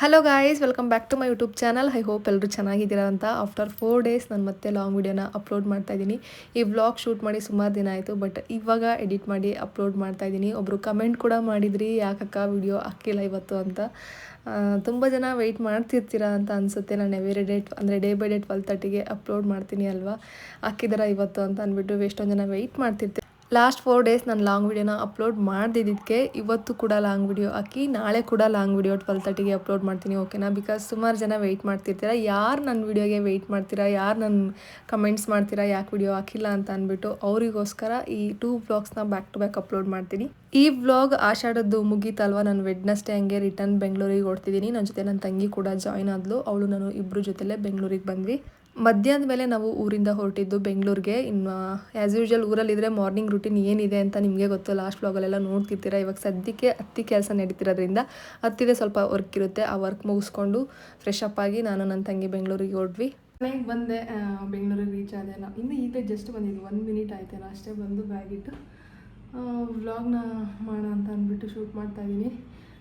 Hello guys welcome back to my YouTube channel I hope ಎಲ್ಲರೂ ಚೆನ್ನಾಗಿದ್ದೀರಾ ಅಂತ after four days ನಾನು ಮತ್ತೆ ಲಾಂಗ್ ವಿಡಿಯೋನ ಅಪ್ಲೋಡ್ ಮಾಡ್ತಾ ಇದ್ದೀನಿ. ಈ ವ್ಲಾಗ್ ಶೂಟ್ ಮಾಡಿ ಸುಮಾರು ದಿನ ಆಯಿತು ಬಟ್ ಇವಾಗ ಎಡಿಟ್ ಮಾಡಿ ಅಪ್ಲೋಡ್ ಮಾಡ್ತಾ ಇದ್ದೀನಿ. ಒಬ್ಬರು ಕಮೆಂಟ್ ಕೂಡ ಮಾಡಿದ್ರಿ, ಯಾಕಕ್ಕ ವಿಡಿಯೋ ಹಾಕಿಲ್ಲ ಇವತ್ತು ಅಂತ? ತುಂಬ ಜನ ವೆಯ್ಟ್ ಮಾಡ್ತಿರ್ತೀರಾ ಅಂತ ಅನಿಸುತ್ತೆ. ನಾನು ಎವ್ರಿ ಡೇಟ್ ಅಂದರೆ ಡೇ ಬೈ ಡೇ ಟ್ವೆಲ್ ತರ್ಟಿಗೆ ಅಪ್ಲೋಡ್ ಮಾಡ್ತೀನಿ ಅಲ್ವಾ? ಹಾಕಿದಾರ ಇವತ್ತು ಅಂತ ಅಂದ್ಬಿಟ್ಟು ಎಷ್ಟೊಂದು ಜನ ವೆಯ್ಟ್ ಮಾಡ್ತಿರ್ತೀವಿ ಲಾಸ್ಟ್ ಫೋರ್ ಡೇಸ್ ನಾನು ಲಾಂಗ್ ವಿಡಿಯೋನ ಅಪ್ಲೋಡ್ ಮಾಡ್ದಿದ್ದಕ್ಕೆ ಇವತ್ತು ಕೂಡ ಲಾಂಗ್ ವಿಡಿಯೋ ಹಾಕಿ ನಾಳೆ ಕೂಡ ಲಾಂಗ್ ವಿಡಿಯೋ ಟ್ವೆಲ್ ತರ್ಟಿಗೆ ಅಪ್ಲೋಡ್ ಮಾಡ್ತೀನಿ ಓಕೆನಾ ಬಿಕಾಸ್ ಸುಮಾರು ಜನ ವೆಯ್ಟ್ ಮಾಡ್ತಿರ್ತೀರ. ಯಾರು ನನ್ನ ವಿಡಿಯೋಗೆ ವೆಯ್ಟ್ ಮಾಡ್ತೀರಾ? ಯಾರು ನನ್ನ ಕಮೆಂಟ್ಸ್ ಮಾಡ್ತೀರಾ? ಯಾಕೆ ವಿಡಿಯೋ ಹಾಕಿಲ್ಲ ಅಂತ ಅಂದ್ಬಿಟ್ಟು ಅವರಿಗೋಸ್ಕರ ಈ ಟೂ ಬ್ಲಾಗ್ಸ್ನ ಬ್ಯಾಕ್ ಟು ಬ್ಯಾಕ್ ಅಪ್ಲೋಡ್ ಮಾಡ್ತೀನಿ. ಈ ವ್ಲಾಗ್ ಆಷಾಢದ್ದು ಮುಗೀತಲ್ವ? ನಾನು ವೆಡ್ನಸ್ಡೇ ಹಂಗೆ ರಿಟರ್ನ್ ಬೆಂಗಳೂರಿಗೆ ಓಡ್ತಿದ್ದೀನಿ. ನನ್ನ ಜೊತೆ ನನ್ನ ತಂಗಿ ಕೂಡ ಜಾಯ್ನ್ ಆದ್ಲು. ಅವಳು ನಾನು ಇಬ್ಬರು ಜೊತೆಲೇ ಬೆಂಗಳೂರಿಗೆ ಬಂದ್ವಿ. ಮಧ್ಯಾಹ್ನದ ಮೇಲೆ ನಾವು ಊರಿಂದ ಹೊರಟಿದ್ದು ಬೆಂಗಳೂರಿಗೆ. ಇನ್ನು ಆ್ಯಸ್ ಯೂಶಲ್ ಊರಲ್ಲಿದ್ದರೆ ಮಾರ್ನಿಂಗ್ ರೂಟೀನ್ ಏನಿದೆ ಅಂತ ನಿಮಗೆ ಗೊತ್ತು. ಲಾಸ್ಟ್ ವ್ಲಾಗಲ್ಲೆಲ್ಲ ನೋಡ್ತಿರ್ತೀರ? ಇವಾಗ ಸದ್ಯಕ್ಕೆ ಹತ್ತಿ ಕೆಲಸ ನಡೀತಿರೋದ್ರಿಂದ ಹತ್ತಿದೆ ಸ್ವಲ್ಪ ವರ್ಕ್ ಇರುತ್ತೆ. ಆ ವರ್ಕ್ ಮುಗಿಸ್ಕೊಂಡು ಫ್ರೆಶ್ ಅಪ್ ಆಗಿ ನಾನು ನನ್ನ ತಂಗಿ ಬೆಂಗಳೂರಿಗೆ ಹೊರಟ್ವಿ ಮನೆಗೆ ಬಂದೆ ಬೆಂಗಳೂರಿಗೆ ರೀಚ್ ಆದೆ ನಾನು ಇನ್ನು ಈಗಲೇ ಜಸ್ಟ್ ಬಂದಿದ್ದು. ಒಂದು ಮಿನಿಟ್ ಆಯ್ತೇನೋ, ಅಷ್ಟೇ ಬಂದು ಬ್ಯಾಗಿಟ್ಟು ವ್ಲಾಗ್ನ ಮಾಡೋಣ ಅಂತ ಅಂದ್ಬಿಟ್ಟು ಶೂಟ್ ಮಾಡ್ತಾ ಇದ್ದೀನಿ.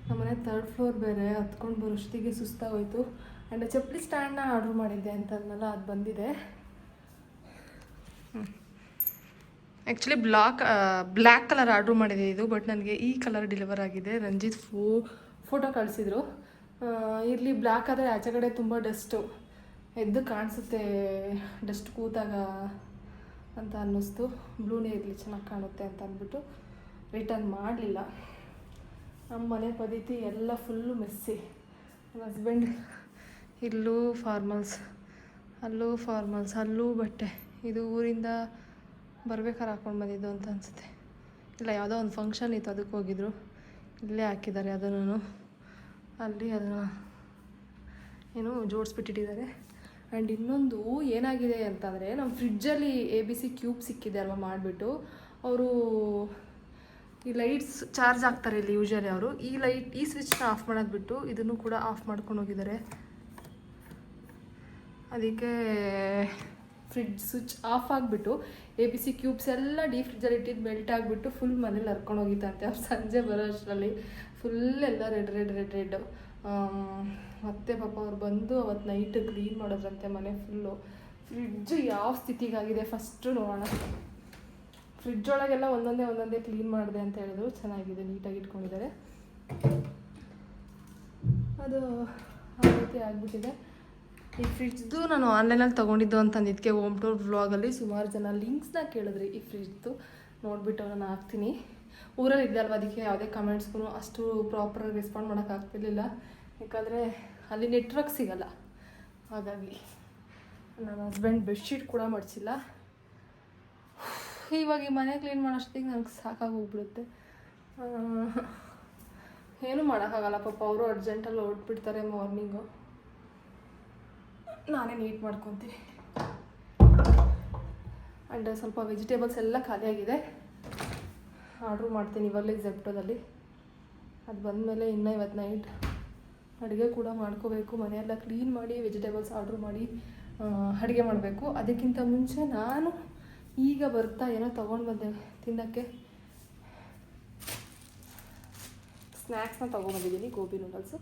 ನಮ್ಮನೆ ತರ್ಡ್ ಫ್ಲೋರ್ ಬೇರೆ. ಹತ್ಕೊಂಡು ಬರೋಷ್ಟಿಗೆ ಸುಸ್ತಾಗೋಯ್ತು. ಆ್ಯಂಡ್ ಚಪ್ಪಲಿ ಸ್ಟ್ಯಾಂಡ್ನ ಆರ್ಡ್ರ್ ಮಾಡಿದ್ದೆ ಅಂತ ಅಂದಲ್ಲ ಅದು ಬಂದಿದೆ. Actually block black colour order ಮಾಡಿದೆ ಇದು ಬಟ್ ನನಗೆ ಈ ಕಲರ್ ಡೆಲಿವರ್ ಆಗಿದೆ. ರಂಜಿತ್ ಫೋ ಫೋಟೋ ಕಳಿಸಿದ್ರು. ಇರಲಿ ಬ್ಲ್ಯಾಕ್ ಆದರೆ ಆಚೆ ಕಡೆ ತುಂಬ ಡಸ್ಟು ಎದ್ದು ಕಾಣಿಸುತ್ತೆ ಡಸ್ಟ್ ಕೂತಾಗ ಅಂತ ಅನ್ನಿಸ್ತು. ಬ್ಲೂನೇ ಇರಲಿ, ಚೆನ್ನಾಗಿ ಕಾಣುತ್ತೆ ಅಂತ ಅಂದ್ಬಿಟ್ಟು ರಿಟರ್ನ್ ಮಾಡಲಿಲ್ಲ. ನಮ್ಮ ಮನೆ ಪದ್ಧತಿ ಎಲ್ಲ ಫುಲ್ಲು ಮೆಸ್ಸಿ ನನ್ನ ಹಸ್ಬೆಂಡ್ ಇಲ್ಲೂ ಫಾರ್ಮಲ್ಸ್, ಅಲ್ಲೂ ಫಾರ್ಮಲ್ಸ್, ಅಲ್ಲೂ ಬಟ್ಟೆ. ಇದು ಊರಿಂದ ಬರ್ಬೇಕಾದ್ರೆ ಹಾಕ್ಕೊಂಡು ಬಂದಿದ್ದು ಅಂತ ಅನಿಸುತ್ತೆ. ಇಲ್ಲ, ಯಾವುದೋ ಒಂದು ಫಂಕ್ಷನ್ ಇತ್ತು ಅದಕ್ಕೆ ಹೋಗಿದ್ರು. ಇಲ್ಲೇ ಹಾಕಿದ್ದಾರೆ ಅದನ್ನು. ಅಲ್ಲಿ ಅದನ್ನು ಏನು ಜೋಡಿಸ್ಬಿಟ್ಟಿಟ್ಟಿದ್ದಾರೆ. ಆ್ಯಂಡ್ ಇನ್ನೊಂದು ಏನಾಗಿದೆ ಅಂತಂದರೆ, ನಮ್ಮ ಫ್ರಿಡ್ಜಲ್ಲಿ ಎ ಬಿ ಸಿ ಕ್ಯೂಬ್ ಸಿಕ್ಕಿದೆ ಅಲ್ವಾ ಮಾಡಿಬಿಟ್ಟು. ಅವರು ಈ ಲೈಟ್ಸ್ ಚಾರ್ಜ್ ಆಗ್ತಾರೆ ಇಲ್ಲಿ ಯೂಶಲಿ ಅವರು. ಈ ಲೈಟ್, ಈ ಸ್ವಿಚ್ನ ಆಫ್ ಮಾಡೋದು ಬಿಟ್ಟು ಇದನ್ನು ಕೂಡ ಆಫ್ ಮಾಡ್ಕೊಂಡು ಹೋಗಿದ್ದಾರೆ. ಅದಕ್ಕೆ ಫ್ರಿಡ್ಜ್ ಸ್ವಿಚ್ ಆಫ್ ಆಗಿಬಿಟ್ಟು ಎ ಬಿ ಸಿ ಕ್ಯೂಬ್ಸ್ ಎಲ್ಲ ಡೀ ಫ್ರಿಜ್ಜಲ್ಲಿ ಇಟ್ಟಿದ್ದು ಮೆಲ್ಟ್ ಆಗಿಬಿಟ್ಟು ಫುಲ್ ಮನೇಲಿ ಹರ್ಕೊಂಡು ಹೋಗಿತ್ತಂತೆ. ಅವ್ರು ಸಂಜೆ ಬರೋ ಅಷ್ಟರಲ್ಲಿ ಫುಲ್ ಎಲ್ಲ ರೆಡ್ ರೆಡ್ ರೆಡ್ ರೆಡ್ ಮತ್ತೆ ಪಾಪ ಅವ್ರು ಬಂದು ಅವತ್ತು ನೈಟ್ ಕ್ಲೀನ್ ಮಾಡೋದ್ರಂತೆ ಮನೆ ಫುಲ್ಲು ಫ್ರಿಡ್ಜ್ ಯಾವ ಸ್ಥಿತಿಗಾಗಿದೆ ಫಸ್ಟು ನೋಡೋಣ. ಫ್ರಿಡ್ಜ್ ಒಳಗೆಲ್ಲ ಒಂದೊಂದೇ ಒಂದೊಂದೇ ಕ್ಲೀನ್ ಮಾಡಿದೆ ಅಂತ ಹೇಳಿದ್ರು. ಚೆನ್ನಾಗಿದೆ ನೀಟಾಗಿ ಇಟ್ಕೊಂಡಿದ್ದಾರೆ. ಅದು ಆ ರೀತಿ ಆಗಿಬಿಟ್ಟಿದೆ. ಈ ಫ್ರಿಡ್ಜ್ದು ನಾನು ಆನ್ಲೈನಲ್ಲಿ ತೊಗೊಂಡಿದ್ದು ಅಂತಂದಿದ್ದಕ್ಕೆ ಹೋಮ್ ಟೂರ್ ವ್ಲಾಗಲ್ಲಿ ಸುಮಾರು ಜನ ಲಿಂಕ್ಸ್ನ ಕೇಳಿದ್ರಿ ಈ ಫ್ರಿಡ್ಜ್ದು. ನೋಡಿಬಿಟ್ಟು ನಾನು ಹಾಕ್ತೀನಿ. ಊರಲ್ಲಿ ಇದ್ದೆ ಅಲ್ವಾ? ಅದಕ್ಕೆ ಯಾವುದೇ ಕಮೆಂಟ್ಸ್ಗೂ ಅಷ್ಟು ಪ್ರಾಪರಾಗಿ ರೆಸ್ಪಾಂಡ್ ಮಾಡೋಕ್ಕಾಗ್ತಿರ್ಲಿಲ್ಲ ಯಾಕಂದರೆ ಅಲ್ಲಿ ನೆಟ್ವರ್ಕ್ ಸಿಗಲ್ಲ. ಹಾಗಾಗಿ ನನ್ನ ಹಸ್ಬೆಂಡ್ ಬೆಡ್ಶೀಟ್ ಕೂಡ ಮಡಿಸಿಲ್ಲ. ಇವಾಗ ಈ ಮನೆ ಕ್ಲೀನ್ ಮಾಡೋಷ್ಟೊತ್ತಿಗೆ ನನಗೆ ಸಾಕಾಗಿ ಹೋಗ್ಬಿಡುತ್ತೆ. ಏನೂ ಮಾಡೋಕ್ಕಾಗಲ್ಲ ಪಾಪ. ಅವರು ಅರ್ಜೆಂಟಲ್ಲಿ ಹೊರಟ್ಬಿಡ್ತಾರೆ ಮಾರ್ನಿಂಗು ನಾನೇ ನೀಟ್ ಮಾಡ್ಕೊತೀನಿ. ಆ್ಯಂಡ್ ಸ್ವಲ್ಪ ವೆಜಿಟೇಬಲ್ಸ್ ಎಲ್ಲ ಖಾಲಿಯಾಗಿದೆ ಆರ್ಡ್ರ್ ಮಾಡ್ತೀನಿ ಇವಾಗಲೇ ಜೆಪ್ಟೋದಲ್ಲಿ ಅದು ಬಂದಮೇಲೆ ಇನ್ನೂ ಇವತ್ತು ನೈಟ್ ಅಡುಗೆ ಕೂಡ ಮಾಡ್ಕೋಬೇಕು. ಮನೆಯೆಲ್ಲ ಕ್ಲೀನ್ ಮಾಡಿ ವೆಜಿಟೇಬಲ್ಸ್ ಆರ್ಡ್ರ್ ಮಾಡಿ ಅಡುಗೆ ಮಾಡಬೇಕು. ಅದಕ್ಕಿಂತ ಮುಂಚೆ ನಾನು ಈಗ ಬರ್ತಾ ಏನೋ ತೊಗೊಂಡು ಬಂದೆ ತಿನ್ನೋಕ್ಕೆ. ಸ್ನ್ಯಾಕ್ಸ್ನ ತೊಗೊಂಬಂದಿದ್ದೀನಿ ಗೋಬಿ ನೂಡಲ್ಸು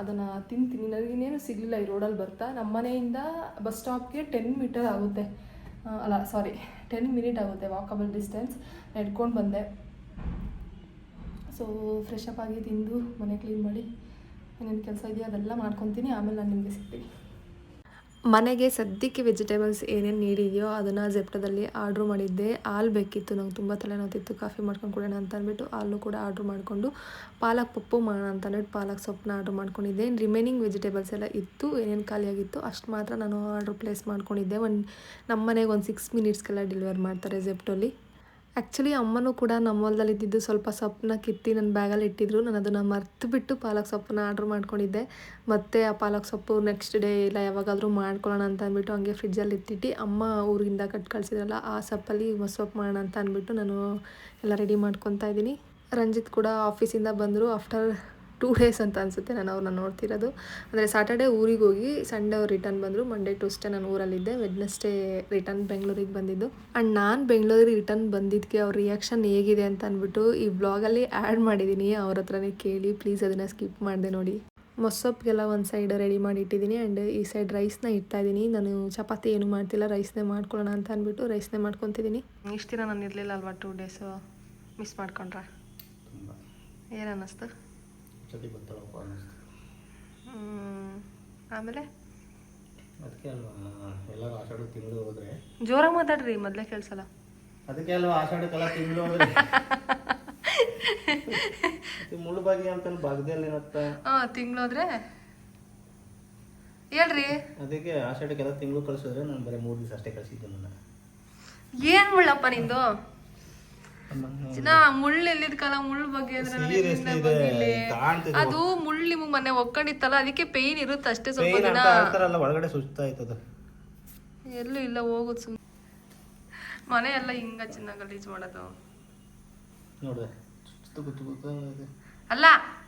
ಅದನ್ನು ತಿಂತೀನಿ. ನನಗಿನ್ನೇನು ಸಿಗಲಿಲ್ಲ, ಈ ರೋಡಲ್ಲಿ ಬರ್ತಾ. ನಮ್ಮ ಮನೆಯಿಂದ ಬಸ್ ಸ್ಟಾಪ್ಗೆ ಟೆನ್ ಮೀಟರ್ ಆಗುತ್ತೆ. ಅಲ್ಲ ಸಾರಿ ಟೆನ್ ಮಿನಿಟ್ ಆಗುತ್ತೆ ವಾಕಬಲ್ ಡಿಸ್ಟೆನ್ಸ್ ನಡ್ಕೊಂಡು ಬಂದೆ. ಸೊ ಫ್ರೆಶ್ ಅಪ್ ಆಗಿ ತಿಂದು ಮನೆ ಕ್ಲೀನ್ ಮಾಡಿ, ಏನೇನು ಕೆಲಸ ಇದೆಯೋ ಅದೆಲ್ಲ ಮಾಡ್ಕೊತೀನಿ. ಆಮೇಲೆ ನಾನು ನಿಮಗೆ ಸಿಗ್ತೀನಿ. ಮನೆಗೆ ಸದ್ಯಕ್ಕೆ ವೆಜಿಟೇಬಲ್ಸ್ ಏನೇನು ನೀಡಿದೆಯೋ ಅದನ್ನು ಜೆಪ್ಟೋದಲ್ಲಿ ಆರ್ಡ್ರ್ ಮಾಡಿದ್ದೆ. ಹಾಲು ಬೇಕಿತ್ತು, ನಂಗೆ ತುಂಬ ತಲೆನೋತಿತ್ತು ಕಾಫಿ ಮಾಡ್ಕೊಂಡು ಕೊಡೋಣ ಅಂತ ಅಂದ್ಬಿಟ್ಟು ಹಾಲು ಕೂಡ ಆರ್ಡ್ರ್ ಮಾಡಿಕೊಂಡು ಪಾಲಕ್ ಪಪ್ಪು ಮಾಡೋಣ ಅಂತ ಅಂದ್ಬಿಟ್ಟು ಪಾಲಕ್ ಸೊಪ್ಪನ್ನ ಆರ್ಡ್ರ್ ಮಾಡ್ಕೊಂಡಿದ್ದೆ. ರಿಮೈನಿಂಗ್ ವೆಜಿಟೇಬಲ್ಸ್ ಎಲ್ಲ ಇತ್ತು, ಏನೇನು ಖಾಲಿಯಾಗಿತ್ತು ಅಷ್ಟು ಮಾತ್ರ ನಾನು ಆರ್ಡ್ರ್ ಪ್ಲೇಸ್ ಮಾಡ್ಕೊಂಡಿದ್ದೆ. ಒಂದು ನಮ್ಮ ಮನೆಗೆ ಒಂದು ಸಿಕ್ಸ್ ಮಿನಿಟ್ಸ್ಗೆಲ್ಲ ಡೆಲಿವರ್ ಮಾಡ್ತಾರೆ ಜೆಪ್ಟೋಲಿ ಆ್ಯಕ್ಚುಲಿ ಅಮ್ಮನೂ ಕೂಡ ನಮ್ಮ ಹೊಲದಲ್ಲಿ ಇದ್ದಿದ್ದು ಸ್ವಲ್ಪ ಸೊಪ್ಪನ್ನ ಕಿತ್ತಿ ನನ್ನ ಬ್ಯಾಗಲ್ಲಿ ಇಟ್ಟಿದ್ರು. ನಾನು ಅದನ್ನು ಮರ್ತು ಬಿಟ್ಟು ಪಾಲಕ್ ಸೊಪ್ಪನ್ನ ಆರ್ಡ್ರ್ ಮಾಡ್ಕೊಂಡಿದ್ದೆ. ಮತ್ತು ಆ ಪಾಲಕ್ ಸೊಪ್ಪು ನೆಕ್ಸ್ಟ್ ಡೇ ಇಲ್ಲ, ಯಾವಾಗಾದರೂ ಮಾಡ್ಕೊಳ್ಳೋಣ ಅಂತ ಅಂದ್ಬಿಟ್ಟು ಹಂಗೆ ಫ್ರಿಡ್ಜಲ್ಲಿ ಇತ್ತಿಟ್ಟು ಅಮ್ಮ ಊರಿಂದ ಕಟ್ ಕಳಿಸಿದ್ರಲ್ಲ, ಆ ಸೊಪ್ಪಲ್ಲಿ ಸೊಪ್ಪು ಮಾಡೋಣ ಅಂತ ಅಂದ್ಬಿಟ್ಟು ನಾನು ಎಲ್ಲ ರೆಡಿ ಮಾಡ್ಕೊತಾ ಇದ್ದೀನಿ. ರಂಜಿತ್ ಕೂಡ ಆಫೀಸಿಂದ ಬಂದರು. ಆಫ್ಟರ್ ಟೂ ಡೇಸ್ ಅಂತ ಅನಿಸುತ್ತೆ ನಾನು ಅವ್ರನ್ನ ನೋಡ್ತಿರೋದು. ಅಂದರೆ ಸಾಟರ್ಡೇ ಊರಿಗೆ ಹೋಗಿ ಸಂಡೇ ಅವ್ರು ರಿಟರ್ನ್ ಬಂದರು ಮಂಡೇ ಟೂಸ್ಡೇ ನಾನು ಊರಲ್ಲಿದ್ದೆ ವೆಡ್ನೆಸ್ಡೇ ರಿಟರ್ನ್ ಬೆಂಗಳೂರಿಗೆ ಬಂದಿದ್ದು. ಆ್ಯಂಡ್ ನಾನು ಬೆಂಗಳೂರಿಗೆ ರಿಟರ್ನ್ ಬಂದಿದ್ದಕ್ಕೆ ಅವ್ರ ರಿಯಾಕ್ಷನ್ ಹೇಗಿದೆ ಅಂತ ಅಂದ್ಬಿಟ್ಟು ಈ ಬ್ಲಾಗಲ್ಲಿ ಆ್ಯಡ್ ಮಾಡಿದ್ದೀನಿ ಅವ್ರ ಹತ್ರನೇ ಕೇಳಿ ಪ್ಲೀಸ್ ಅದನ್ನು ಸ್ಕಿಪ್ ಮಾಡಿದೆ ನೋಡಿ. ಮೊಸಪ್ಗೆಲ್ಲ ಒಂದು ಸೈಡ್ ರೆಡಿ ಮಾಡಿ ಇಟ್ಟಿದ್ದೀನಿ ಆ್ಯಂಡ್ ಈ ಸೈಡ್ ರೈಸ್ನ ಇಡ್ತಾ ಇದ್ದೀನಿ ನಾನು ಚಪಾತಿ ಏನು ಮಾಡ್ತಿಲ್ಲ ರೈಸ್ನೇ ಮಾಡ್ಕೊಳ್ಳೋಣ ಅಂತ ಅಂದ್ಬಿಟ್ಟು ರೈಸ್ನೇ ಮಾಡ್ಕೊತಿದ್ದೀನಿ ಇಷ್ಟು ದಿನ ನಾನು ಇರಲಿಲ್ಲ ಅಲ್ವಾ ಟೂ ಡೇಸು ಮಿಸ್ ಮಾಡ್ಕೊಂಡ್ರೆ? ಏನು ಅನ್ನಿಸ್ತು ಜೊತೆ ಬರ್ತಾಳಪ್ಪ ಅನ್ನಿಸ್ತು ಆಮೇಲೆ? ಅದಕ್ಕೆ ಅಲ್ವಾ ಎಲ್ಲರೂ ಆಷಾಢ ತಿಂಗಳು ಹೋದ್ರೆ. ಜೋರಾಗಿ ಮಾತಾಡ್ರಿ ಮೊದಲೇ ಕೇಳಿಸಲ್ಲ ಅದಕ್ಕೆ ಅಲ್ವಾ ಆಷಾಢಕ್ಕೆಲ್ಲ ತಿಂಗಳು ಹೋದ್ರೆ. ಮುಳ್ಳು ಬಾಗಿ ಅಂತ ಭಾಗದಲ್ಲಿ ಏನತ್ತ ಹಾಂ ತಿಂಗಳೋದ್ರೆ ಹೇಳ್ರಿ. ಅದಕ್ಕೆ ಆಷಾಢಕ್ಕೆಲ್ಲ ತಿಂಗಳು ಕಳಿಸಿದ್ರೆ ನಾನು ಬರೀ ಮೂರು ದಿವಸ ಅಷ್ಟೇ ಕಳಿಸಿದ್ದೆ ನನ್ನ. ಏನು ಮುಳ್ಳಪ್ಪ ನಿಂದು? ಚಿನ್ನ ಮುಳ್ಳು ಎಲ್ಲಿದ್ಕಲ್ಲ? ಮುಳ್ಳು ಬಗ್ಗೆ. ಅದು ಮುಳ್ಳು ನಿಮಗೆ ಮೊನ್ನೆ ಒಕ್ಕೊಂಡಿತ್ತಲ್ಲ ಅದಕ್ಕೆ ಪೇನ್ ಇರುತ್ತೆ ಅಷ್ಟೇ ಸ್ವಲ್ಪ ದಿನ. ಒಳಗಡೆ ಸುಸ್ತಾ ಆಯ್ತದ ಎಲ್ಲೂ ಇಲ್ಲ ಹೋಗೋದು ಸುಮ್ಮನೆ ಮನೆ ಎಲ್ಲ ಹಿಂಗ ಚಿನ್ನ ಗಲೀಜ್ ಮಾಡೋದು. ನೋಡಿದೆ ಅಲ್ಲ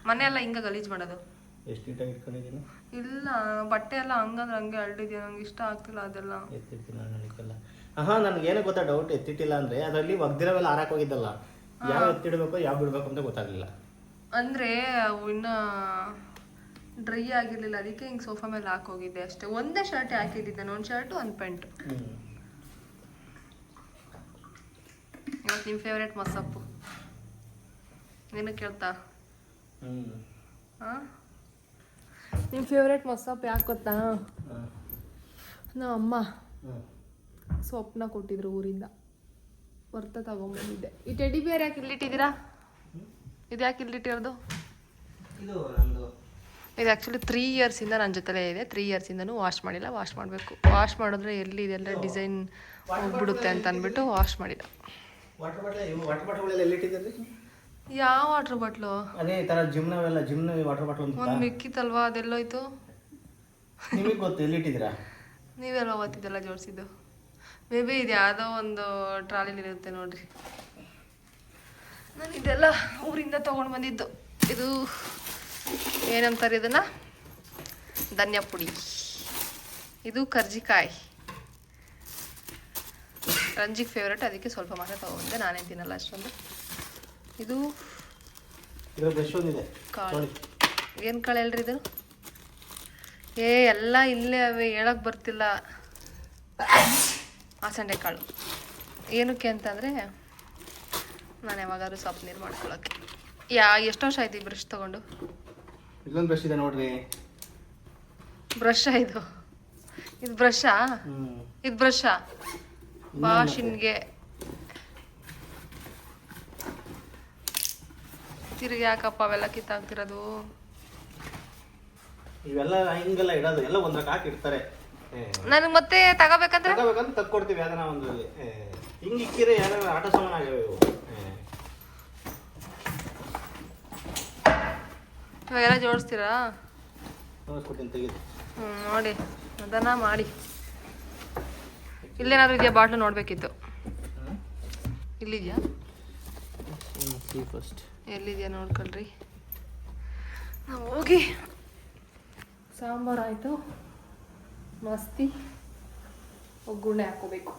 ಮನೆ ಎಲ್ಲ ಹಿಂಗ ಗಲೀಜ್ ಮಾಡೋದು. ಎಷ್ಟು ನೀಟಾಗಿ ಇಟ್ಕೊಂಡಿದ್ದೀನಿ ಇಲ್ಲ ಬಟ್ಟೆ ಎಲ್ಲ ಹಂಗಂದ್ರೆ ಹಂಗೆ ಅಳ್ಳಿದ್ಯಾ ನಂಗೆ ಇಷ್ಟ ಆಗ್ತಿಲ್ಲ ಅದೆಲ್ಲ. ಎತ್ತಿರ್ತೀನಿ ನಾನು ಹೇಳಿಕಲ್ಲ ಆಹಾ ನನಗೆ ಏನಕ್ಕೆ ಗೊತ್ತಾ ಡೌಟ್ ಎತ್ತಿಟ್ಟಿಲ್ಲ ಅಂದ್ರೆ ಅದರಲ್ಲಿ ಒಗ್ದಿರೋವೆಲ್ಲ ಹಾರಾಕ್ ಹೋಗಿದ್ದಲ್ಲ. ಯಾವ ಎತ್ತಿಡ್ಬೇಕು ಯಾವ ಬಿಡ್ಬೇಕು ಅಂತ ಗೊತ್ತಾಗ್ಲಿಲ್ಲ. ಅಂದ್ರೆ ಅವು ಇನ್ನ ಡ್ರೈ ಆಗಿರ್ಲಿಲ್ಲ. ಅದಕ್ಕೆ ಹಿಂಗ್ ಸೋಫಾ ಮೇಲೆ ಹಾಕೋಗಿದ್ದೆ ಅಷ್ಟೇ. ಒಂದೇ ಶರ್ಟ್ ಹಾಕಿದ್ದೆ ಒಂದು ಶರ್ಟ್ ಒಂದು ಪ್ಯಾಂಟ್ ನಿಮ್ ಇವತ್ತು ನಿಮ್ಮ ಫೇವ್ರೇಟ್ ಮಸಪ್ಪು ನೀನು ಕೇಳ್ತಾ? ನಿಮ್ಮ ಫೇವ್ರೇಟ್ ಮಸಪ್ಪು ಯಾಕೆ ಗೊತ್ತಾ. ನಮ್ಮ ಅಮ್ಮ. ಸೊಪ್ಪನ್ನ ಕೊಟ್ಟಿದ್ರು ಊರಿಂದ. ಬರ್ತ ತಗೊಂಬಂದಿದ್ದೆ. ಈ ಟೆಡಿ ಬೇರೆ ಯಾಕೆ ಇಲ್ಲಿಟ್ಟಿದ್ದೀರಾ ಇದು ಯಾಕೆ ಇಲ್ಲಿಟ್ಟಿರೋದು ಇದು ಆ್ಯಕ್ಚುಲಿ ತ್ರೀ ಇಯರ್ಸಿಂದ ನನ್ನ ಜೊತೆಲೇ ಇದೆ. ತ್ರೀ ಇಯರ್ಸಿಂದನೂ ವಾಶ್ ಮಾಡಿಲ್ಲ. ವಾಶ್ ಮಾಡಬೇಕು. ವಾಶ್ ಮಾಡಿದ್ರೆ ಎಲ್ಲಿ ಇದೆಲ್ಲ ಡಿಸೈನ್ ಹೋಗ್ಬಿಡುತ್ತೆ ಅಂತ ಅಂದ್ಬಿಟ್ಟು ವಾಶ್ ಮಾಡಿಲ್ಲ. ಯಾವ ವಾಟರ್ ಬಾಟ್ಲು ಅದೇ ತರ ಜಿಮ್ನವೆಲ್ಲ ಜಿಮ್ನ ವಾಟರ್ ಬಾಟಲ್ ಒಂದು ಮಿಕ್ಕಿತ್ತಲ್ವಾ ಅದೆಲ್ಲೋಯ್ತು? ನಿಮಗೆ ಗೊತ್ತು ಎಲ್ಲಿಟ್ಟಿದ್ದೀರಾ ನೀವೆಲ್ಲ ಓದ್ತಿದ್ದೆಲ್ಲ ಜೋಡಿಸಿದ್ದು. ಮೇ ಬಿ ಇದು ಯಾವುದೋ ಒಂದು ಟ್ರಾಲಿಲಿ ಇರುತ್ತೆ ನೋಡ್ರಿ. ನಾನು ಇದೆಲ್ಲ ಊರಿಂದ ತೊಗೊಂಡು ಬಂದಿದ್ದು. ಇದು ಏನಂತಾರೆ ಇದನ್ನ? ಧನ್ಯ ಪುಡಿ. ಇದು ಕರ್ಜಿಕಾಯಿ. ರಂಜಿಗೆ ಫೇವ್ರೇಟ್ ಅದಕ್ಕೆ ಸ್ವಲ್ಪ ಮಾತ್ರ ತೊಗೊಂಡೆ ನಾನೇ ತಿನ್ನಲ್ಲ ಅಷ್ಟೊಂದು. ಇದು ಕಾಳು. ಏನು ಕಾಳು ಹೇಳ್ರಿ ಇದು? ಏ ಎಲ್ಲ ಇಲ್ಲೇ ಅವೆ ಹೇಳಕ್ ಬರ್ತಿಲ್ಲ. ಕಾಳು. ಏನಕ್ಕೆ ಅಂತಂದರೆ ನಾನು ಯಾವಾಗಾದ್ರೂ ಸೊಪ್ಪು ನೀರು ಮಾಡ್ಕೊಳ್ಳೋಕ್ಕೆ ಯಾ ಎಷ್ಟು ವರ್ಷ ಆಯ್ತು ಈ ಬ್ರಷ್ ತೊಗೊಂಡು? ಇಲ್ಲೊಂದು ಬ್ರಷ್ ಇದೆ ನೋಡ್ರಿ. ಬ್ರಷ್ ಇದು. ಇದು ಬ್ರಷಾ? ಇದು ಬ್ರಷಾ? ವಾಶಿನ್ಗೆ ತಿರುಗಿ ಯಾಕಪ್ಪ ಅವೆಲ್ಲ ಕಿತ್ತಾಗ್ತಿರೋದು ಇವೆಲ್ಲ ಹಿಂಗೆಲ್ಲ ಇಡೋದು. ಎಲ್ಲ ಒಂದ್ರಕ್ಕೆ ಹಾಕಿ ಇಡ್ತಾರೆ ನನಗೆ ಮತ್ತೆ ತಗೋಬೇಕಂದ್ರೆ? ತಗೋಬೇಕಂತ ತಕ್ಕೊಡ್ತೀವಿ ಅದನ್ನ ಒಂದು ಹಿಂಗೆ ಇಕ್ಕಿದ್ರೆ ಯಾವ್ದಾರ ಆಟ ಸಾಮಾನು ಆಗ್ಯಾವ ಇವು ಇವಾಗೆಲ್ಲ ಜೋಡಿಸ್ತೀರಾ? ತೋರಿಸ್ಕೊಡ್ತೀನಿ ತೆಗೀರಿ. ಹ್ಞೂ ನೋಡಿ ಅದನ್ನ ಮಾಡಿ. ಇಲ್ಲೇನಾದ್ರೂ ಇದೆಯಾ ಬಾಟ್ಲು ನೋಡಬೇಕಿತ್ತು? ಇಲ್ಲಿದೆಯಾ? ಫಸ್ಟ್ ಎಲ್ಲಿದೆಯಾ ನೋಡ್ಕೊಳ್ರಿ. ನಾವು ಹೋಗಿ ಸಾಂಬಾರು ಆಯಿತು. ಮಸ್ತಿ. ಒಗ್ಗರಣೆ ಹಾಕೋಬೇಕು.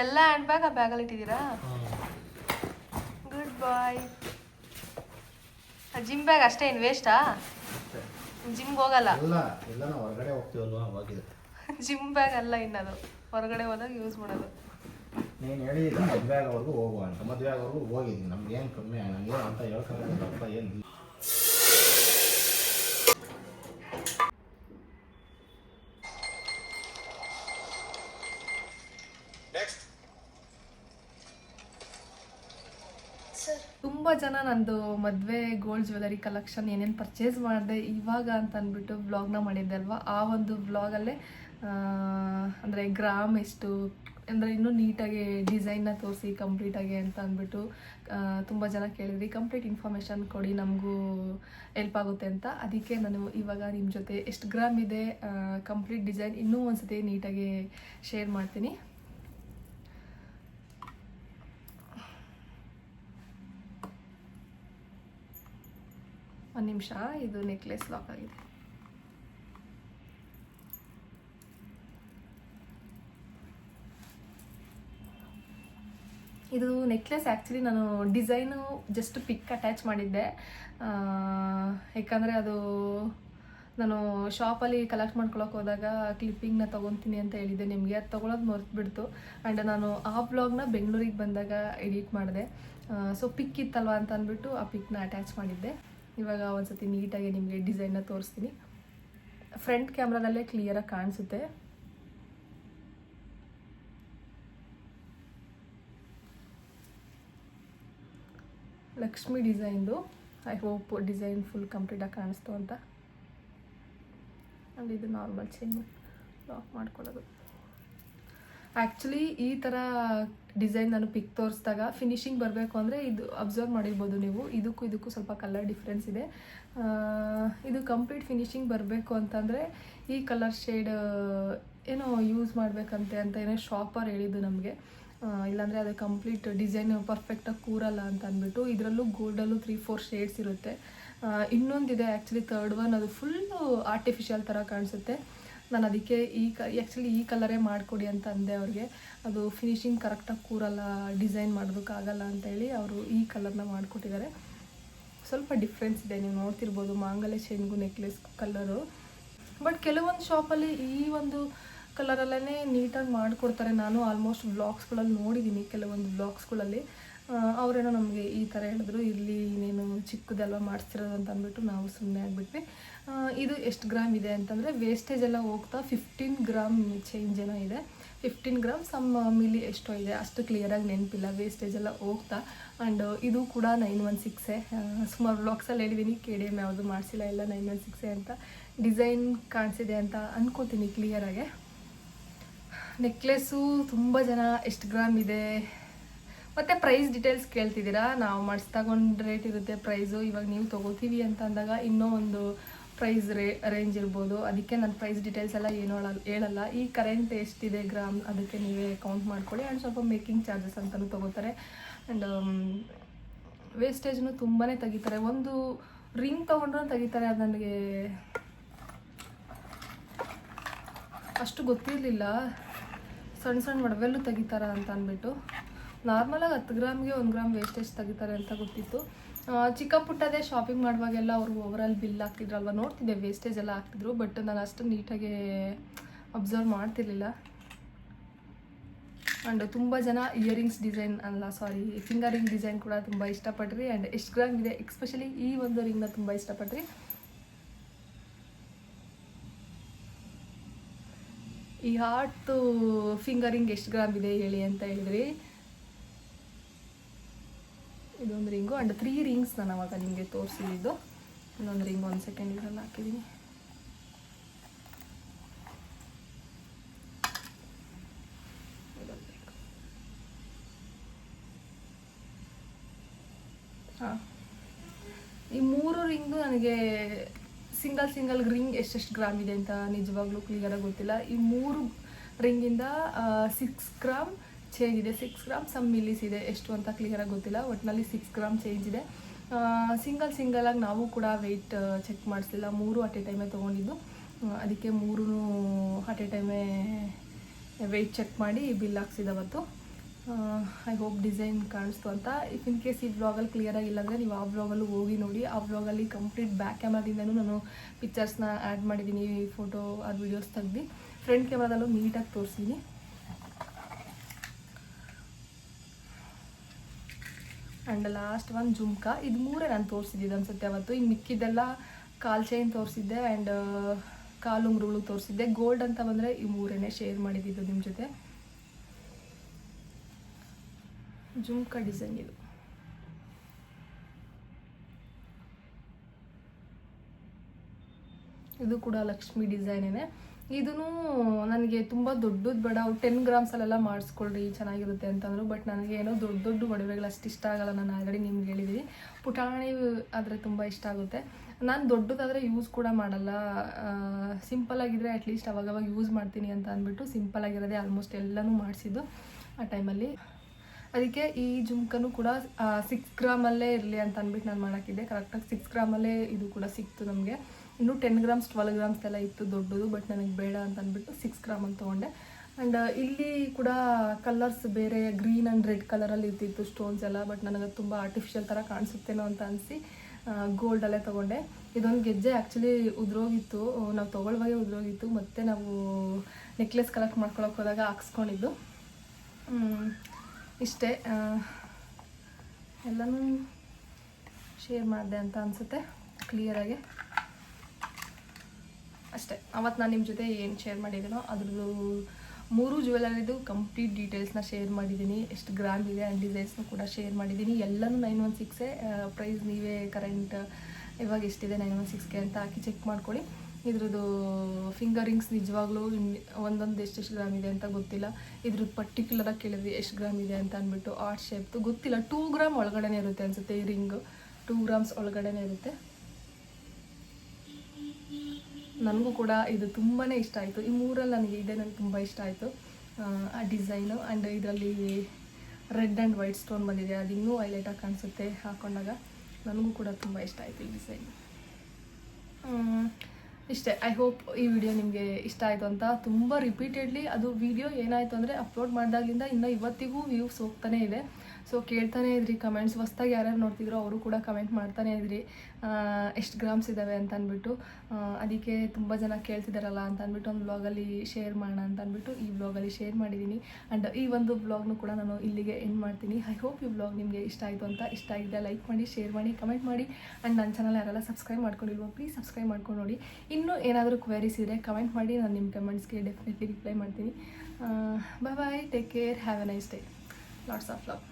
ಎಲ್ಲ ಹ್ಯಾಂಡ್ ಬ್ಯಾಗ್ ಆ ಬ್ಯಾಗಲ್ಲಿ ಇಟ್ಟಿದ್ದೀರಾ? Good boy. ಜಿಮ್ ಬ್ಯಾಗ್ ಅಷ್ಟೇ ಏನು ವೇಸ್ಟಾ ಜಿಮ್ಗೆ ಹೋಗಲ್ಲ. ಹೊರಗಡೆ ಹೋಗ್ತೀವಲ್ವಾ ಜಿಮ್ ಬ್ಯಾಗ್ ಅಲ್ಲ ಇನ್ನದು. ಹೊರಗಡೆ ಹೋದಾಗ ಯೂಸ್ ಮಾಡೋದು. ನೀನು ಹೇಳಿದ ಮದುವೆ ಆಗೋವರೆಗೂ ಹೋಗುವ ಅಂತ. ಮದುವೆ ಆಗೋವರೆಗೂ ಹೋಗಿದ್ದೀನಿ. ನಮ್ಗೆ ಏನು ಕಮ್ಮಿ ನನಗೆ ಅಂತ ಹೇಳ್ಕೊಂಡ್ರಪ್ಪ ಏನು ತುಂಬ ಜನ ನಂದು ಮದುವೆ ಗೋಲ್ಡ್ ಜ್ಯುವೆಲರಿ ಕಲೆಕ್ಷನ್ ಏನೇನು ಪರ್ಚೇಸ್ ಮಾಡಿದೆ ಇವಾಗ ಅಂತ ಅಂದ್ಬಿಟ್ಟು ವ್ಲಾಗ್ನ ಮಾಡಿದ್ದೆ ಅಲ್ವಾ? ಆ ಒಂದು ವ್ಲಾಗಲ್ಲೇ ಅಂದರೆ ಗ್ರಾಮ್ ಎಷ್ಟು ಅಂದರೆ ಇನ್ನೂ ನೀಟಾಗಿ ಡಿಸೈನ್ನ ತೋರಿಸಿ ಕಂಪ್ಲೀಟಾಗಿ ಅಂತ ಅಂದ್ಬಿಟ್ಟು ತುಂಬ ಜನ ಕೇಳಿದ್ರಿ. ಕಂಪ್ಲೀಟ್ ಇನ್ಫಾರ್ಮೇಷನ್ ಕೊಡಿ, ನಮಗೂ ಹೆಲ್ಪ್ ಆಗುತ್ತೆ ಅಂತ. ಅದಕ್ಕೆ ನಾನು ಇವಾಗ ನಿಮ್ಮ ಜೊತೆ ಎಷ್ಟು ಗ್ರಾಮ್ ಇದೆ ಕಂಪ್ಲೀಟ್ ಡಿಸೈನ್ ಇನ್ನೂ ಒಂದ್ಸತಿ ನೀಟಾಗಿ ಶೇರ್ ಮಾಡ್ತೀನಿ. ಒಂದು ನಿಮಿಷ, ಇದು ನೆಕ್ಲೆಸ್ ಲಾಕ್ ಆಗಿದೆ. ಇದು ನೆಕ್ಲೆಸ್ ಆ್ಯಕ್ಚುಲಿ ನಾನು ಡಿಸೈನು ಜಸ್ಟ್ ಪಿಕ್ ಅಟ್ಯಾಚ್ ಮಾಡಿದ್ದೆ. ಯಾಕಂದರೆ ಅದು ನಾನು ಶಾಪಲ್ಲಿ ಕಲೆಕ್ಟ್ ಮಾಡ್ಕೊಳಕ್ಕೆ ಹೋದಾಗ ಕ್ಲಿಪ್ಪಿಂಗ್ನ ತೊಗೊತೀನಿ ಅಂತ ಹೇಳಿದ್ದೆ ನಿಮಗೆ. ಅದು ತೊಗೊಳೋದು ಮರ್ತ್ಬಿಡ್ತು. ಆ್ಯಂಡ್ ನಾನು ಆ ಬ್ಲಾಗ್ನ ಬೆಂಗಳೂರಿಗೆ ಬಂದಾಗ ಎಡಿಟ್ ಮಾಡಿದೆ. ಸೊ ಪಿಕ್ ಇತ್ತಲ್ವ ಅಂತ ಅಂದ್ಬಿಟ್ಟು ಆ ಪಿಕ್ನ ಅಟ್ಯಾಚ್ ಮಾಡಿದ್ದೆ. ಇವಾಗ ಒಂದು ಸತಿ ನೀಟಾಗಿ ನಿಮಗೆ ಡಿಸೈನ್ನ ತೋರಿಸ್ತೀನಿ. ಫ್ರಂಟ್ ಕ್ಯಾಮ್ರಾದಲ್ಲೇ ಕ್ಲಿಯರಾಗಿ ಕಾಣಿಸುತ್ತೆ. ಲಕ್ಷ್ಮಿ ಡಿಸೈನ್ದು. ಐ ಹೋಪ್ ಡಿಸೈನ್ ಫುಲ್ ಕಂಪ್ಲೀಟಾಗಿ ಕಾಣಿಸ್ತು ಅಂತ. ಆ್ಯಂಡ್ ಇದು ನಾರ್ಮಲ್ ಚೈನ್ ಲಾಕ್ ಮಾಡ್ಕೊಳ್ಳೋದು. ಆ್ಯಕ್ಚುಲಿ ಈ ಥರ ಡಿಸೈನ್ ನಾನು ಪಿಕ್ ತೋರಿಸಿದಾಗ ಫಿನಿಶಿಂಗ್ ಬರಬೇಕು ಅಂದರೆ ಇದು ಅಬ್ಸರ್ವ್ ಮಾಡಿರ್ಬೋದು ನೀವು. ಇದಕ್ಕೂ ಇದಕ್ಕೂ ಸ್ವಲ್ಪ ಕಲರ್ ಡಿಫ್ರೆನ್ಸ್ ಇದೆ. ಇದು ಕಂಪ್ಲೀಟ್ ಫಿನಿಶಿಂಗ್ ಬರಬೇಕು ಅಂತಂದರೆ ಈ ಕಲರ್ ಶೇಡ್ ಏನೋ ಯೂಸ್ ಮಾಡಬೇಕಂತೆ ಅಂತ ಏನೋ ಶಾಪರ್ ಹೇಳಿದ್ದು ನಮಗೆ. ಇಲ್ಲಾಂದರೆ ಅದು ಕಂಪ್ಲೀಟ್ ಡಿಸೈನ್ ಪರ್ಫೆಕ್ಟಾಗಿ ಕೂರಲ್ಲ ಅಂತ ಅಂದ್ಬಿಟ್ಟು ಇದರಲ್ಲೂ ಗೋಲ್ಡಲ್ಲೂ ತ್ರೀ ಫೋರ್ ಶೇಡ್ಸ್ ಇರುತ್ತೆ. ಇನ್ನೊಂದಿದೆ ಆ್ಯಕ್ಚುಲಿ ತರ್ಡ್ ಒನ್ ಅದು ಫುಲ್ಲು ಆರ್ಟಿಫಿಷಿಯಲ್ ಥರ ಕಾಣಿಸುತ್ತೆ. ನಾನು ಅದಕ್ಕೆ ಈ ಕ ಆ್ಯಕ್ಚುಲಿ ಈ ಕಲರೇ ಮಾಡಿಕೊಡಿ ಅಂತ ಅಂದೆ ಅವ್ರಿಗೆ. ಅದು ಫಿನಿಶಿಂಗ್ ಕರೆಕ್ಟಾಗಿ ಕೂರಲ್ಲ ಡಿಸೈನ್ ಮಾಡೋದಕ್ಕಾಗಲ್ಲ ಅಂತೇಳಿ ಅವರು ಈ ಕಲರ್ನ ಮಾಡಿಕೊಟ್ಟಿದ್ದಾರೆ. ಸ್ವಲ್ಪ ಡಿಫ್ರೆನ್ಸ್ ಇದೆ, ನೀವು ನೋಡ್ತಿರ್ಬೋದು ಮಾಂಗಲ್ಯ, ಶೇಂಗು ನೆಕ್ಲೆಸ್ ಕಲರು ಬಟ್ ಕೆಲವೊಂದು ಶಾಪಲ್ಲಿ ಈ ಒಂದು ಕಲರಲ್ಲೇ ನೀಟಾಗಿ ಮಾಡಿಕೊಡ್ತಾರೆ. ನಾನು ಆಲ್ಮೋಸ್ಟ್ ವ್ಲಾಗ್ಸ್ಗಳಲ್ಲಿ ನೋಡಿದ್ದೀನಿ ಕೆಲವೊಂದು ವ್ಲಾಗ್ಸ್ಗಳಲ್ಲಿ ಅವರೇನೋ ನಮಗೆ ಈ ಥರ ಹೇಳಿದ್ರು, ಇಲ್ಲಿ ನೀನು ಚಿಕ್ಕದೆಲ್ಲ ಮಾಡಿಸ್ತಿರೋದು ಅಂತ ಅಂದ್ಬಿಟ್ಟು ನಾವು ಸುಮ್ಮನೆ ಆಗಿಬಿಟ್ವಿ. ಇದು ಎಷ್ಟು ಗ್ರಾಮ್ ಇದೆ ಅಂತಂದರೆ ವೇಸ್ಟೇಜ್ ಎಲ್ಲ ಹೋಗ್ತಾ ಫಿಫ್ಟೀನ್ ಗ್ರಾಮ್ ಚೇಂಜ್ ಏನೋ ಇದೆ. ಫಿಫ್ಟೀನ್ ಗ್ರಾಮ್ ಸಮ್ ಮಿಲಿ ಎಷ್ಟೋ ಇದೆ. ಅಷ್ಟು ಕ್ಲಿಯರಾಗಿ ನೆನಪಿಲ್ಲ. ವೇಸ್ಟೇಜ್ ಎಲ್ಲ ಹೋಗ್ತಾ. ಆ್ಯಂಡ್ ಇದು ಕೂಡ ನೈನ್ ಒನ್ ಸಿಕ್ಸೆ ಸುಮಾರು ಬ್ಲಾಗ್ಸಲ್ಲಿ ಹೇಳಿದ್ದೀನಿ ಕೆ ಡಿ ಎಂ ಯಾವುದು ಮಾಡಿಸಿಲ್ಲ. ಎಲ್ಲ ನೈನ್ ಒನ್ ಸಿಕ್ಸೆ ಅಂತ. ಡಿಸೈನ್ ಕಾಣಿಸಿದೆ ಅಂತ ಅಂದ್ಕೋತೀನಿ ಕ್ಲಿಯರಾಗೆ ನೆಕ್ಲೆಸ್ಸು ತುಂಬ ಜನ ಎಷ್ಟು ಗ್ರಾಮ್ ಇದೆ? ಮತ್ತು ಪ್ರೈಸ್ ಡೀಟೇಲ್ಸ್ ಕೇಳ್ತಿದ್ದೀರಾ? ನಾವು ಮಾಡಿಸ್ದಾಗ ತಗೊಂಡು ರೇಟ್ ಇರುತ್ತೆ ಪ್ರೈಸು. ಇವಾಗ ನೀವು ತೊಗೋತೀವಿ ಅಂತ ಅಂದಾಗ ಇನ್ನೂ ಒಂದು ಪ್ರೈಸ್ ರೇ, ರೇಂಜ್ ಇರ್ಬೋದು. ಅದಕ್ಕೆ ನಾನು ಪ್ರೈಸ್ ಡೀಟೇಲ್ಸ್ ಎಲ್ಲ ಏನು ಹೇಳಲ್ಲ. ಈ ಕರೆಂಟ್ ಎಷ್ಟಿದೆ ಗ್ರಾಮ್ ಅದಕ್ಕೆ ನೀವೇ ಕೌಂಟ್ ಮಾಡ್ಕೊಳ್ಳಿ. ಆ್ಯಂಡ್ ಸ್ವಲ್ಪ ಮೇಕಿಂಗ್ ಚಾರ್ಜಸ್ ಅಂತಲೂ ತೊಗೋತಾರೆ. ಆ್ಯಂಡ್ ವೇಸ್ಟೇಜ್ನು ತುಂಬಾ ತೆಗಿತಾರೆ. ಒಂದು ರಿಂಗ್ ತೊಗೊಂಡ್ರೂ ತೆಗಿತಾರೆ. ಅದು ನನಗೆ ಅಷ್ಟು ಗೊತ್ತಿರಲಿಲ್ಲ. ಸಣ್ಣ ಸಣ್ಣ ಒಡವೆಲ್ಲೂ ತೆಗಿತಾರೆ ಅಂತ ಅಂದ್ಬಿಟ್ಟು. ನಾರ್ಮಲಾಗಿ ಹತ್ತು ಗ್ರಾಮ್ಗೆ ಒಂದು ಗ್ರಾಮ್ ವೇಸ್ಟೇಜ್ ತೆಗಿತಾರೆ ಅಂತ ಗೊತ್ತಿತ್ತು. ಚಿಕ್ಕ ಪುಟ್ಟದೇ ಶಾಪಿಂಗ್ ಮಾಡುವಾಗೆಲ್ಲ ಅವರು ಓವರಾಲ್ ಬಿಲ್ ಹಾಕ್ತಿದ್ರಲ್ವ? ನೋಡ್ತಿದ್ದೆ ವೇಸ್ಟೇಜ್ ಎಲ್ಲ ಹಾಕ್ತಿದ್ರು ಬಟ್ ನಾನು ಅಷ್ಟು ನೀಟಾಗಿ ಅಬ್ಸರ್ವ್ ಮಾಡ್ತಿರ್ಲಿಲ್ಲ. ಆ್ಯಂಡ್ ತುಂಬ ಜನ ಇಯರಿಂಗ್ಸ್ ಡಿಸೈನ್ ಅಲ್ಲ ಸಾರಿ ಫಿಂಗರ್ ರಿಂಗ್ ಡಿಸೈನ್ ಕೂಡ ತುಂಬ ಇಷ್ಟಪಟ್ರಿ ಆ್ಯಂಡ್ ಎಷ್ಟು ಗ್ರಾಮ್ ಇದೆ ಎಕ್ಸ್ಪೆಷಲಿ ಈ ಒಂದು ರಿಂಗ್ನ ತುಂಬ ಇಷ್ಟಪಟ್ರಿ ಈ ಹಾರ್ಟ್ ಫಿಂಗರಿಂಗ್ ಎಷ್ಟು ಗ್ರಾಮ್ ಇದೆ ಹೇಳಿ ಅಂತ ಹೇಳಿದ್ರಿ. ಇದೊಂದು ರಿಂಗು ಆ್ಯಂಡ್ ತ್ರೀ ರಿಂಗ್ಸ್ ನಾನು ಅವಾಗ ನಿಮಗೆ ತೋರಿಸಿದ್ದು. ಇನ್ನೊಂದು ರಿಂಗ್ ಒಂದು ಸೆಕೆಂಡ್ ಇದರಲ್ಲಿ ಹಾಕಿದ್ದೀನಿ. ಹಾಂ. ಈ ಮೂರು ರಿಂಗು ನನಗೆ ಸಿಂಗಲ್ ಸಿಂಗಲ್ ರಿಂಗ್ ಎಷ್ಟೆಷ್ಟು ಗ್ರಾಮ್ ಇದೆ ಅಂತ ನಿಜವಾಗ್ಲೂ ಕ್ಲಿಯರಾಗಿ ಗೊತ್ತಿಲ್ಲ. ಈ ಮೂರು ರಿಂಗಿಂದ ಸಿಕ್ಸ್ ಗ್ರಾಮ್ ಚೇಂಜ್ ಇದೆ. ಸಿಕ್ಸ್ ಗ್ರಾಮ್ ಸಮ್ ಮಿಲ್ಲಿಸ್ ಇದೆ. ಎಷ್ಟು ಅಂತ ಕ್ಲಿಯರಾಗಿ ಗೊತ್ತಿಲ್ಲ. ಒಟ್ಟಿನಲ್ಲಿ ಸಿಕ್ಸ್ ಗ್ರಾಮ್ ಚೇಂಜ್ ಇದೆ. ಸಿಂಗಲ್ ಸಿಂಗಲಾಗಿ ನಾವು ಕೂಡ ವೆಯ್ಟ್ ಚೆಕ್ ಮಾಡಿಸ್ಲಿಲ್ಲ. ಮೂರು ಅಟ್ ಎ ಟೈಮೇ ತೊಗೊಂಡಿದ್ದು. ಅದಕ್ಕೆ ಮೂರೂ ಅಟ್ ಎ ಟೈಮೇ ವೆಯ್ಟ್ ಚೆಕ್ ಮಾಡಿ ಬಿಲ್ ಹಾಕ್ಸಿದವತ್ತು ಐ ಹೋಪ್ ಡಿಸೈನ್ ಕಾಣಿಸ್ತು ಅಂತ. ಇಫ್ ಇನ್ ಕೇಸ್ ಈ ಬ್ಲಾಗಲ್ಲಿ ಕ್ಲಿಯರ್ ಆಗಿಲ್ಲ ಅಂದರೆ ನೀವು ಆ ವ್ಲಾಗಲ್ಲೂ ಹೋಗಿ ನೋಡಿ. ಆ ಬ್ಲಾಗಲ್ಲಿ ಕಂಪ್ಲೀಟ್ ಬ್ಯಾಕ್ ಕ್ಯಾಮ್ರಾದಿಂದನೂ ನಾನು ಪಿಕ್ಚರ್ಸ್ನ ಆ್ಯಡ್ ಮಾಡಿದ್ದೀನಿ ಫೋಟೋ ಅದು ವೀಡಿಯೋಸ್ ತೆಗ್ದು. ಫ್ರಂಟ್ ಕ್ಯಾಮ್ರಾದಲ್ಲೂ ನೀಟಾಗಿ ತೋರಿಸಿದ್ದೀನಿ ಆ್ಯಂಡ್ ಲಾಸ್ಟ್ ಒನ್ ಜುಮ್ಕಾ ಇದು ಮೂರೇ ನಾನು ತೋರಿಸಿದ್ದಿದ್ದು ಅನ್ಸುತ್ತೆ ಅವತ್ತು ಇನ್ನು ಮಿಕ್ಕಿದ್ದೆಲ್ಲ ಕಾಲ್ ಚೈನ್ ತೋರಿಸಿದ್ದೆ ಆ್ಯಂಡ್ ಕಾಲು ಉಂಗುರುಗಳು ತೋರಿಸಿದ್ದೆ. ಗೋಲ್ಡ್ ಅಂತ ಬಂದರೆ ಈ ಮೂರೇ ಶೇರ್ ಮಾಡಿದ್ದು ನಿಮ್ಮ ಜೊತೆ. ಜುಮ್ಕಾ ಡಿಸೈನ್ ಇದು ಇದು ಕೂಡ ಲಕ್ಷ್ಮಿ ಡಿಸೈನೇನೆ ಇದೂ ನನಗೆ ತುಂಬ ದೊಡ್ಡದು ಬೇಡ. ಅವ್ರು ಟೆನ್ ಗ್ರಾಮ್ಸಲ್ಲೆಲ್ಲ ಮಾಡಿಸ್ಕೊಳ್ರಿ, ಚೆನ್ನಾಗಿರುತ್ತೆ ಅಂತಂದರು. ಬಟ್ ನನಗೆ ಏನೋ ದೊಡ್ಡ ದೊಡ್ಡ ಒಡವೆಗಳು ಅಷ್ಟು ಇಷ್ಟ ಆಗಲ್ಲ. ನಾನು ಆಲ್ರೆಡಿ ನಿಮ್ಗೆ ಹೇಳಿದ್ದೀನಿ ಪುಟಾಣಿ ಆದರೆ ತುಂಬ ಇಷ್ಟ ಆಗುತ್ತೆ. ನಾನು ದೊಡ್ಡದಾದರೆ ಯೂಸ್ ಕೂಡ ಮಾಡಲ್ಲ. ಸಿಂಪಲ್ ಆಗಿದ್ರೆ ಅಟ್ಲೀಸ್ಟ್ ಅವಾಗವಾಗ ಯೂಸ್ ಮಾಡ್ತೀನಿ ಅಂತ ಅಂದ್ಬಿಟ್ಟು ಸಿಂಪಲ್ ಆಗಿರೋದೇ ಆಲ್ಮೋಸ್ಟ್ ಎಲ್ಲನೂ ಮಾಡಿಸಿದ್ದು ಆ ಟೈಮಲ್ಲಿ ಅದಕ್ಕೆ ಈ ಜುಮ್ಕನು ಕೂಡ ಸಿಕ್ಸ್ ಗ್ರಾಮಲ್ಲೇ ಇರಲಿ ಅಂತ ಅಂದ್ಬಿಟ್ಟು ನಾನು ಮಾಡೋಕ್ಕಿದ್ದೆ. ಕರೆಕ್ಟಾಗಿ ಸಿಕ್ಸ್ ಗ್ರಾಮಲ್ಲೇ ಇದು ಕೂಡ ಸಿಕ್ತು ನಮಗೆ. ಇನ್ನು ಟೆನ್ ಗ್ರಾಮ್ಸ್ ಟ್ವೆಲ್ ಗ್ರಾಮ್ಸ್ ಎಲ್ಲ ಇತ್ತು ದೊಡ್ಡದು ಬಟ್ ನನಗೆ ಬೇಡ ಅಂತ ಅಂದ್ಬಿಟ್ಟು ಸಿಕ್ಸ್ ಗ್ರಾಮ್ ಅಂತ ತೊಗೊಂಡೆ. ಆ್ಯಂಡ್ ಇಲ್ಲಿ ಕೂಡ ಕಲರ್ಸ್ ಬೇರೆ ಗ್ರೀನ್ ಆ್ಯಂಡ್ ರೆಡ್ ಕಲರಲ್ಲಿ ಇರ್ತಿತ್ತು ಸ್ಟೋನ್ಸ್ ಎಲ್ಲ ಬಟ್ ನನಗೆ ತುಂಬ ಆರ್ಟಿಫಿಷಿಯಲ್ ಥರ ಕಾಣಿಸುತ್ತೇನೋ ಅಂತ ಅನಿಸಿ ಗೋಲ್ಡಲ್ಲೇ ತೊಗೊಂಡೆ. ಇದೊಂದು ಗೆಜ್ಜೆ ಆ್ಯಕ್ಚುಲಿ ಉದ್ರೋಗಿತ್ತು. ನಾವು ತೊಗೊಳ್ವಾಗೆ ಉದ್ರೋಗಿತ್ತು. ಮತ್ತು ನಾವು ನೆಕ್ಲೆಸ್ ಕಲೆಕ್ಟ್ ಮಾಡ್ಕೊಳಕ್ಕೆ ಹೋದಾಗ ಹಾಕ್ಸ್ಕೊಂಡಿದ್ದು. ಇಷ್ಟೇ ಎಲ್ಲನೂ ಶೇರ್ ಮಾಡಿದೆ ಅಂತ ಅನಿಸುತ್ತೆ ಕ್ಲಿಯರಾಗಿ ಅಷ್ಟೇ ಅವತ್ತು ನಾನು ನಿಮ್ಮ ಜೊತೆ ಏನು ಶೇರ್ ಮಾಡಿದ್ದೀನೋ ಅದ್ರದ್ದು ಮೂರು ಜ್ಯುವೆಲರಿದು ಕಂಪ್ಲೀಟ್ ಡೀಟೇಲ್ಸ್ನ ಶೇರ್ ಮಾಡಿದ್ದೀನಿ ಎಷ್ಟು ಗ್ರ್ಯಾಂಡ್ ಇದೆ ಆ್ಯಂಡ್ ಡಿಸೈನ್ಸ್ನು ಕೂಡ ಶೇರ್ ಮಾಡಿದ್ದೀನಿ ಎಲ್ಲನೂ ನೈನ್ ಒನ್ ಸಿಕ್ಸೇ ಪ್ರೈಸ್ ನೀವೇ ಕರೆಂಟ್ ಇವಾಗ ಎಷ್ಟಿದೆ ನೈನ್ ಒನ್ ಸಿಕ್ಸ್ಗೆ ಅಂತ ಹಾಕಿ ಚೆಕ್ ಮಾಡ್ಕೊಳ್ಳಿ. ಇದ್ರದ್ದು ಫಿಂಗರಿಂಗ್ಸ್ ನಿಜವಾಗ್ಲೂ ಒಂದೊಂದು ಎಷ್ಟೆಷ್ಟು ಗ್ರಾಮ್ ಇದೆ ಅಂತ ಗೊತ್ತಿಲ್ಲ. ಇದ್ರದ್ದು ಪರ್ಟಿಕ್ಯುಲರಾಗಿ ಕೇಳಿದ್ವಿ, ಎಷ್ಟು ಗ್ರಾಮ್ ಇದೆ ಅಂತ ಅಂದ್ಬಿಟ್ಟು ಆರ್ಟ್ ಶೇಪ್ದು ಗೊತ್ತಿಲ್ಲ. ಟೂ ಗ್ರಾಮ್ ಒಳಗಡೆನೇ ಇರುತ್ತೆ ಅನಿಸುತ್ತೆ ಈ ರಿಂಗು ಟೂ ಗ್ರಾಮ್ಸ್ ಒಳಗಡೆನೇ ಇರುತ್ತೆ. ನನಗೂ ಕೂಡ ಇದು ತುಂಬಾ ಇಷ್ಟ ಆಯಿತು. ಈ ಮೂರಲ್ಲಿ ನನಗೆ ಇದೆ ನನಗೆ ತುಂಬ ಇಷ್ಟ ಆಯಿತು. ಆ ಡಿಸೈನು ಆ್ಯಂಡ್ ಇದರಲ್ಲಿ ರೆಡ್ ಆ್ಯಂಡ್ ವೈಟ್ ಸ್ಟೋನ್ ಬಂದಿದೆ. ಅದು ಇನ್ನೂ ಹೈಲೈಟಾಗಿ ಕಾಣಿಸುತ್ತೆ ಹಾಕೊಂಡಾಗ. ನನಗೂ ಕೂಡ ತುಂಬ ಇಷ್ಟ ಆಯಿತು ಈ ಡಿಸೈನ್ ಇಷ್ಟೇ ಐ ಹೋಪ್ ಈ ವಿಡಿಯೋ ನಿಮಗೆ ಇಷ್ಟ ಆಯಿತು ಅಂತ ತುಂಬ ರಿಪೀಟೆಡ್ಲಿ ಅದು ವಿಡಿಯೋ ಏನಾಯಿತು ಅಂದರೆ ಅಪ್ಲೋಡ್ ಮಾಡಿದಾಗಲಿಂದ ಇನ್ನು ಇವತ್ತಿಗೂ ವ್ಯೂಸ್ ಹೋಗ್ತಾನೆ ಇದೆ. ಸೊ ಕೇಳ್ತಾನೆ ಇದ್ರಿ ಕಮೆಂಟ್ಸ್ ಹೊಸ್ದಾಗಿ ಯಾರ್ಯಾರು ನೋಡ್ತಿದ್ರು ಅವರು ಕೂಡ ಕಮೆಂಟ್ ಮಾಡ್ತಾನೆ ಇದ್ರಿ. ಎಷ್ಟು ಗ್ರಾಮ್ಸ್ ಇದ್ದಾವೆ ಅಂತ ಅಂದ್ಬಿಟ್ಟು ಅದಕ್ಕೆ ತುಂಬ ಜನ ಕೇಳ್ತಿದ್ದಾರಲ್ಲ ಅಂತ ಅಂದ್ಬಿಟ್ಟು ಒಂದು ಬ್ಲಾಗಲ್ಲಿ ಶೇರ್ ಮಾಡೋಣ ಅಂತ ಅಂದ್ಬಿಟ್ಟು ಈ ಬ್ಲಾಗಲ್ಲಿ ಶೇರ್ ಮಾಡಿದ್ದೀನಿ ಆ್ಯಂಡ್ ಈ ಒಂದು ಬ್ಲಾಗ್ನು ಕೂಡ ನಾನು ಇಲ್ಲಿಗೆ ಎಂಡ್ ಮಾಡ್ತೀನಿ. ಐ ಹೋಪ್ ಈ ಬ್ಲಾಗ್ ನಿಮಗೆ ಇಷ್ಟ ಆಯಿತು ಅಂತ ಇಷ್ಟ ಆಗಿದೆ ಲೈಕ್ ಮಾಡಿ ಶೇರ್ ಮಾಡಿ ಕಮೆಂಟ್ ಮಾಡಿ. ಆ್ಯಂಡ್ ನನ್ನ ಚಾನಲ್ ಯಾರೆಲ್ಲ ಸಬ್ಸ್ಕ್ರೈಬ್ ಮಾಡ್ಕೊಂಡಿಲ್ವೋ ಪ್ಲೀಸ್ ಸಬ್ಸ್ಕ್ರೈಬ್ ಮಾಡ್ಕೊಂಡು ನೋಡಿ. ಇನ್ನೂ ಏನಾದರೂ ಕ್ವೆರೀಸ್ ಇದ್ದರೆ ಕಮೆಂಟ್ ಮಾಡಿ, ನಾನು ನಿಮ್ಮ ಕಮೆಂಟ್ಸ್ಗೆ ಡೆಫಿನೆಟ್ಲಿ ರಿಪ್ಲೈ ಮಾಡ್ತೀನಿ. Bye bye take care have a nice day lots of love